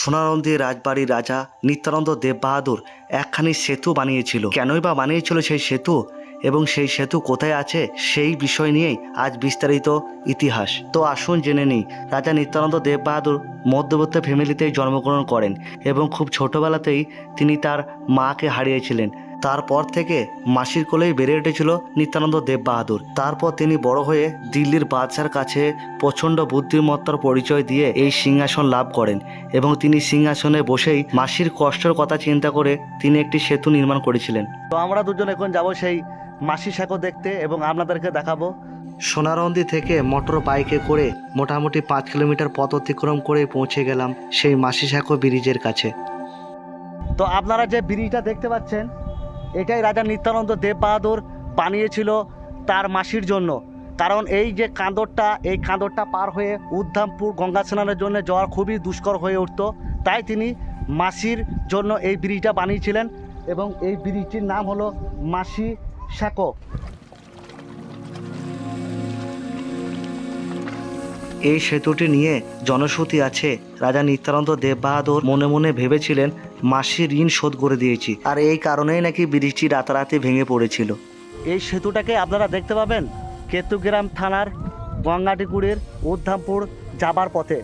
সোনারন্দি রাজবাড়ির রাজা নিত্যানন্দ দেব বাহাদুর একখানি সেতু বানিয়েছিল। কেনই বা বানিয়েছিল সেই সেতু? এবং সেই সেতু কোথায় আছে? সেই বিষয় নিয়েই আজ বিস্তারিত ইতিহাস। তো আসুন জেনে নিই, রাজা নিত্যানন্দ দেব বাহাদুর মধ্যবর্তী ফ্যামিলিতেই জন্মগ্রহণ করেন এবং খুব ছোটবেলাতেই তিনি তার মাকে হারিয়েছিলেন। তারপর থেকে মাসির কোলেই বেড়ে উঠেছিল নিত্যানন্দ দেব বাহাদুর তারপর তিনি বড় হয়ে দিল্লির বাদশার কাছে প্রচণ্ড বুদ্ধিমত্তার পরিচয় দিয়ে এই সিংহাসন লাভ করেন এবং তিনি সিংহাসনে বসেই মাসির কষ্টের কথা চিন্তা করে তিনি একটি সেতু নির্মাণ করেছিলেন। তো আমরা দুজন এখন যাব সেই মাসি সাঁকো দেখতে এবং আপনাদেরকে দেখাবো। সোনারন্দি থেকে মোটর বাইকে করে মোটামুটি পাঁচ কিলোমিটার পথ অতিক্রম করে পৌঁছে গেলাম সেই মাসি সাঁকো ব্রিজের কাছে। তো আপনারা যে ব্রিজটা দেখতে পাচ্ছেন এটাই রাজা নিত্যানন্দ দেব বাহাদুর বানিয়েছিল তার মাসির জন্য। কারণ এই যে কাঁদরটা, এই কাঁদরটা পার হয়ে উদ্ধামপুর গঙ্গা স্নানের জন্য যাওয়া খুবই দুষ্কর হয়ে উঠত। তাই তিনি মাসির জন্য এই ব্রিজটা বানিয়েছিলেন এবং এই ব্রিজটির নাম হলো মাসি সাঁকো। এই সেতুটি নিয়ে জনশ্রুতি আছে। রাজা নিত্যানন্দ দেববাহাদুর মনে মনে ভেবেছিলেন মাসি ঋণ শোধ করে দিয়েছি। আর এই কারণেই নাকি ব্রিজটি রাতারাতি ভেঙে পড়েছিল। এই সেতুটাকে আপনারা দেখতে পাবেন কেতুগ্রাম থানার গঙ্গাটিকুড়ির উদ্ধামপুর যাবার পথে।